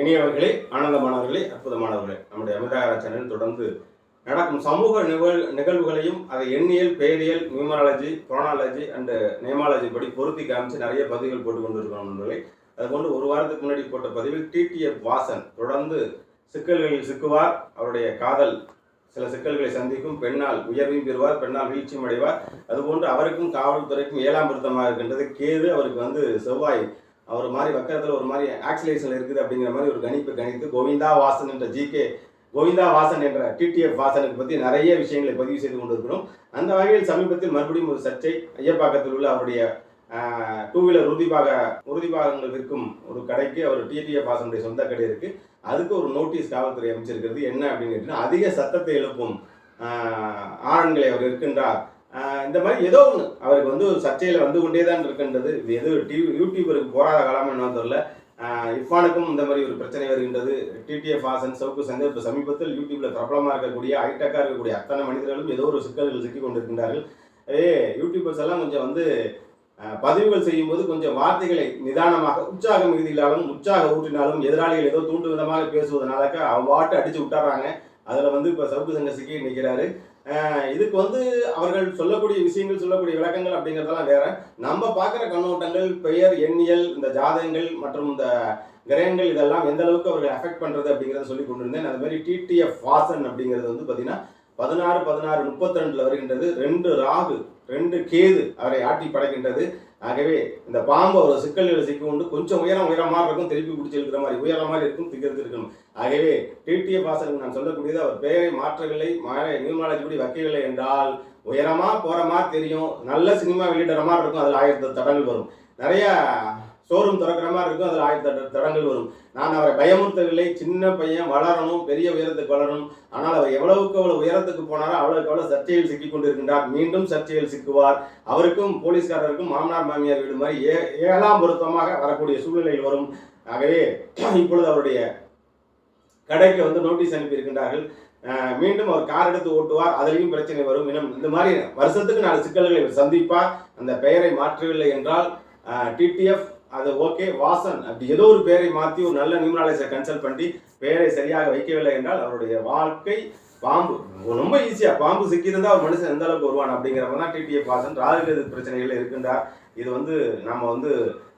இனியவர்களே ஆனந்தமானவர்களே அற்புதமானவர்களே நம்முடைய அமிர்தாகரா சேனல் தொடர்ந்து நடக்கும் சமூக நிகழ் நிகழ்வுகளையும் அதை எண்ணியல் பெயரியல் நியூமராலஜி புராணாலஜி அண்டு நேமாலஜி படி பொருத்தி காமிச்சு நிறைய பதிவுகள் போட்டு கொண்டு இருக்கோம் நண்பர்களே அதுபோன்று ஒரு வாரத்துக்கு முன்னாடி போட்ட பதிவில் டிடிஎஃப் வாசன் தொடர்ந்து சிக்கல்களில் சிக்குவார். அவருடைய காதல் சில சிக்கல்களை சந்திக்கும் பெண்ணால் உயர்வையும் பெறுவார் பெண்ணால் வீழ்ச்சியும் அடைவார். அதுபோன்று அவருக்கும் காவல்துறைக்கும் ஏழாம் பொருத்தமாக இருக்கின்றது. கேது அவருக்கு வந்து செவ்வாய் அவர் மாதிரி வக்கரத்தில் ஒரு மாதிரி ஆக்சிலேஷன் இருக்குது அப்படிங்கிற மாதிரி ஒரு கணிப்பு கணித்து கோவிந்தா வாசன் என்ற ஜிகே கோவிந்தா வாசன் என்ற டிடிஎஃப் வாசனுக்கு பற்றி நிறைய விஷயங்களை பதிவு செய்து கொண்டிருக்கிறோம். அந்த வகையில் சமீபத்தில் மறுபடியும் ஒரு சர்ச்சை ஐயப்பாக்கத்தில் உள்ள அவருடைய டூ வீலர் உறுதிபாக உறுதிபாகங்கள் விற்கும் ஒரு கடைக்கு அவர் டிடிஎஃப் வாசனுடைய சொந்த கடை இருக்கு. அதுக்கு ஒரு நோட்டீஸ் காவல்துறை அமைச்சிருக்கிறது. என்ன அப்படின்னு கேட்டீங்கன்னா அதிக சத்தத்தை எழுப்பும் ஆஹ், அவர் இருக்கின்றார். இந்த மாதிரி ஏதோ ஒன்று அவருக்கு வந்து ஒரு சர்ச்சையில் வந்து கொண்டே தான் இருக்கின்றது. இது எது டிவி யூடியூபருக்கு போராத காலம் என்ன தெரியல. இஃபானுக்கும் இந்த மாதிரி ஒரு பிரச்சனை வருகின்றது. டிடிஎஃப் ஆசன் சவுக்கு சந்தை இப்போ சமீபத்தில் யூடியூப்ல பிரபலமாக இருக்கக்கூடிய ஹைடெக்காக இருக்கக்கூடிய அத்தனை மனிதர்களும் ஏதோ ஒரு சிக்கல்கள் சிக்கி கொண்டிருக்கின்றார்கள் ஏ யூடியூபர்ஸ் எல்லாம் கொஞ்சம் வந்து பதிவுகள் செய்யும்போது கொஞ்சம் வார்த்தைகளை நிதானமாக உற்சாக மிகுதியிலாலும் உற்சாக ஊற்றினாலும் எதிராளிகள் ஏதோ தூண்டு விதமாக பேசுவதனாலக்க அவ்வாட்டு அடிச்சு விட்டாடுறாங்க அதில் வந்து இப்போ சவுக்கு சங்க சிக்கி நிற்கிறாரு இதுக்கு வந்து அவர்கள் சொல்லக்கூடிய விஷயங்கள் சொல்லக்கூடிய விளக்கங்கள் அப்படிங்கிறதெல்லாம் வேற. நம்ம பார்க்குற கண்ணோட்டங்கள் பெயர் எண்ணியல் இந்த ஜாதகங்கள் மற்றும் இந்த கிரகங்கள் இதெல்லாம் எந்த அளவுக்கு அவர்கள் அஃபெக்ட் பண்ணுறது அப்படிங்கிறத சொல்லி கொண்டிருந்தேன். அது மாதிரி டிடிஎஃப் வாசன் அப்படிங்கிறது வந்து பார்த்தீங்கன்னா பதினாறு பதினாறு முப்பத்தி ரெண்டுல வருகின்றது. ரெண்டு ராகு ரெண்டு கேது அவரை ஆட்டி படைக்கின்றது. ஆகவே இந்த பாம்பு அவர் சிக்கல்களை சிக்கொண்டு கொஞ்சம் உயரம் உயரமாக இருக்கும் திருப்பி பிடிச்சி இருக்கிற மாதிரி உயர மாதிரி இருக்கும் திக்கிறது இருக்கணும். ஆகவே டிடிஎஃப் வாசனுக்கு நான் சொல்லக்கூடியது அவர் பெயரை மாற்றவில்லை மாற நியூமாலஜி படி வைக்கவில்லை என்றால் உயரமாக போகிற மாதிரி தெரியும் நல்ல சினிமா வெளியிடுற மாதிரி இருக்கும் அதில் ஆயிரத்து தடங்கள் வரும். நிறையா ஷோரூம் திறக்கிற மாதிரி இருக்கும். அதில் ஆயிரத்தி தடங்கள் வரும். நான் அவரை பயமுறுத்தவில்லை. சின்ன பையன் வளரணும் பெரிய உயரத்துக்கு வளரணும். ஆனால் அவர் எவ்வளவுக்கு எவ்வளவு உயரத்துக்கு போனாரோ அவ்வளவுக்கு அவ்வளவு சர்ச்சையில் சிக்கிக் கொண்டிருக்கின்றார். மீண்டும் சர்ச்சையில் சிக்குவார். அவருக்கும் போலீஸ்காரருக்கும் மாமனார் மாமியார் வீடு மாதிரி ஏ ஏழாம் பொருத்தமாக வரக்கூடிய சூழ்நிலையில் வரும். ஆகவே இப்பொழுது அவருடைய கடைக்கு வந்து நோட்டீஸ் அனுப்பியிருக்கின்றார்கள். மீண்டும் அவர் கார் எடுத்து ஓட்டுவார். அதிலையும் பிரச்சனை வரும். இன்னும் இந்த மாதிரி வருஷத்துக்கு நாலு சிக்கல்களை இவர் சந்திப்பார். அந்த பெயரை மாற்றவில்லை என்றால் டிடிஎஃப் அது ஓகே வாசன் அப்படி ஏதோ ஒரு பேரை மாற்றி ஒரு நல்ல நியூமராலஜியை கன்சல்ட் பண்ணி பெயரை சரியாக வைக்கவில்லை என்றால் அவருடைய வாழ்க்கை பாம்பு. ரொம்ப ஈஸியா பாம்பு சிக்கியிருந்தா ஒரு மனுஷன் எந்த அளவுக்கு வருவான் அப்படிங்கிறவங்க தான் டிடிஎஃப் வாசன் ராகுகது பிரச்சனைகள் இருக்கின்றார். இது வந்து நம்ம வந்து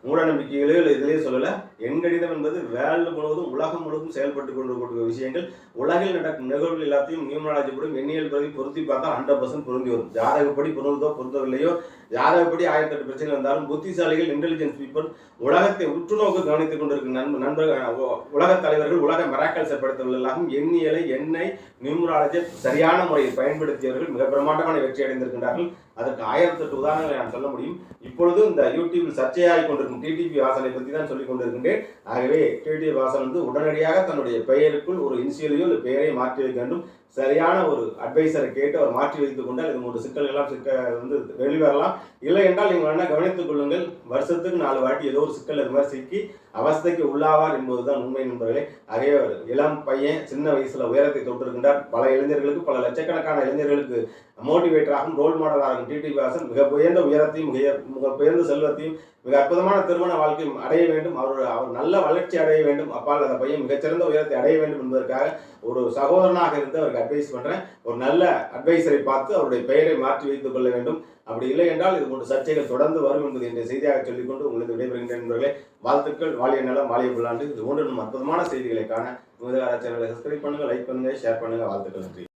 மூடநம்பிக்கைகளே இல்லை இதிலே சொல்லலை. எண்கணிதம் என்பது வேல்டு முழுவதும் உலகம் முழுவதும் செயல்பட்டு கொண்டிருக்கக்கூடிய விஷயங்கள். உலகில் நடக்கும் நிகழ்வுகள் எல்லாத்தையும் நியூமராலஜி படம் எண்ணியல் படி பொருத்தி பார்த்தா ஹண்ட்ரட் பர்சன்ட் பொருந்தி வரும். ஜாதகப்படி பொருந்தோ பொருந்தவில்லையோ ஜாதகப்படி ஆயிரத்தி எட்டு பிரச்சனை வந்தாலும் புத்திசாலிகள் இன்டெலிஜென்ஸ் பீப்புள் உலகத்தை உற்றுநோக்கு கவனித்துக் கொண்டிருக்கும் நண்ப நண்பர்கள் உலகத் தலைவர்கள் உலக மெராக்கல்ஸ் ஏற்படுத்தவர்களாகவும் எண்ணியலை எண்ணெய் நியூமராலஜி சரியான முறையில் பயன்படுத்தியவர்கள் மிக பிரமாண்டமான வெற்றி அடைந்திருக்கின்றார்கள். அதற்கு ஆயிரத்தெட்டு உதாரணங்களை நான் சொல்ல முடியும். இப்பொழுது இந்த யூடியூபில் சர்ச்சையாகி கொண்டிருக்கும் டிடிபி வாசனை பற்றி தான் சொல்லிக் கொண்டிருக்கின்றேன். ஆகவே டிடிபி வாசன் வந்து உடனடியாக தன்னுடைய பெயருக்குள் ஒரு இனிஷியலையோ இல்லை பெயரை மாற்றி வைக்க வேண்டும். சரியான ஒரு அட்வைசரை கேட்டு அவர் மாற்றி வைத்துக் கொண்டால் இது மூன்று சிக்கல்கள்லாம் சிக்க வந்து வெளிவரலாம். இல்லை என்றால் நீங்கள் வேணா கவனித்துக் கொள்ளுங்கள். வருஷத்துக்கு நாலு வாட்டி ஏதோ ஒரு சிக்கல் இது மாதிரி சிக்கி அவஸ்தைக்கு உள்ளாவார் என்பதுதான் உண்மை நண்பர்களே. அதே இளம் பையன் சின்ன வயசுல உயரத்தை தொட்டிருக்கின்றார். பல இளைஞர்களுக்கு பல லட்சக்கணக்கான இளைஞர்களுக்கு மோட்டிவேட்டராகவும் ரோல் மாடலாகும் டிடி வாசன் மிக உயர்ந்த உயரத்தையும் மிக மிக உயர்ந்த செல்வத்தையும் மிக அற்புதமான திருமண வாழ்க்கையும் அடைய வேண்டும். அவர் அவர் நல்ல வளர்ச்சி அடைய வேண்டும். அப்பால் அந்த பையன் மிகச்சிறந்த உயரத்தை அடைய வேண்டும் என்பதற்காக ஒரு சகோதரனாக இருந்து அவருக்கு அட்வைஸ் பண்றேன். ஒரு நல்ல அட்வைசரை பார்த்து அவருடைய பெயரை மாற்றி வைத்துக் கொள்ள வேண்டும். அப்படி இல்லை என்றால் இது போன்ற சர்ச்சைகள் தொடர்ந்து வரும் என்பது என்ற செய்தியாக சொல்லிக்கொண்டு உங்களுக்கு விடைபெறுகின்ற நண்பர்களே. வாழ்த்துக்கள். வாழிய நலம் வாழிய புல்லாண்டு. இது போன்ற இன்னும் அற்புதமான செய்திகளை காண முதலாளர் சேனலை சப்ஸ்கிரைப் பண்ணுங்க லைக் பண்ணுங்க ஷேர் பண்ணுங்க. வாழ்த்துக்கள் நன்றி.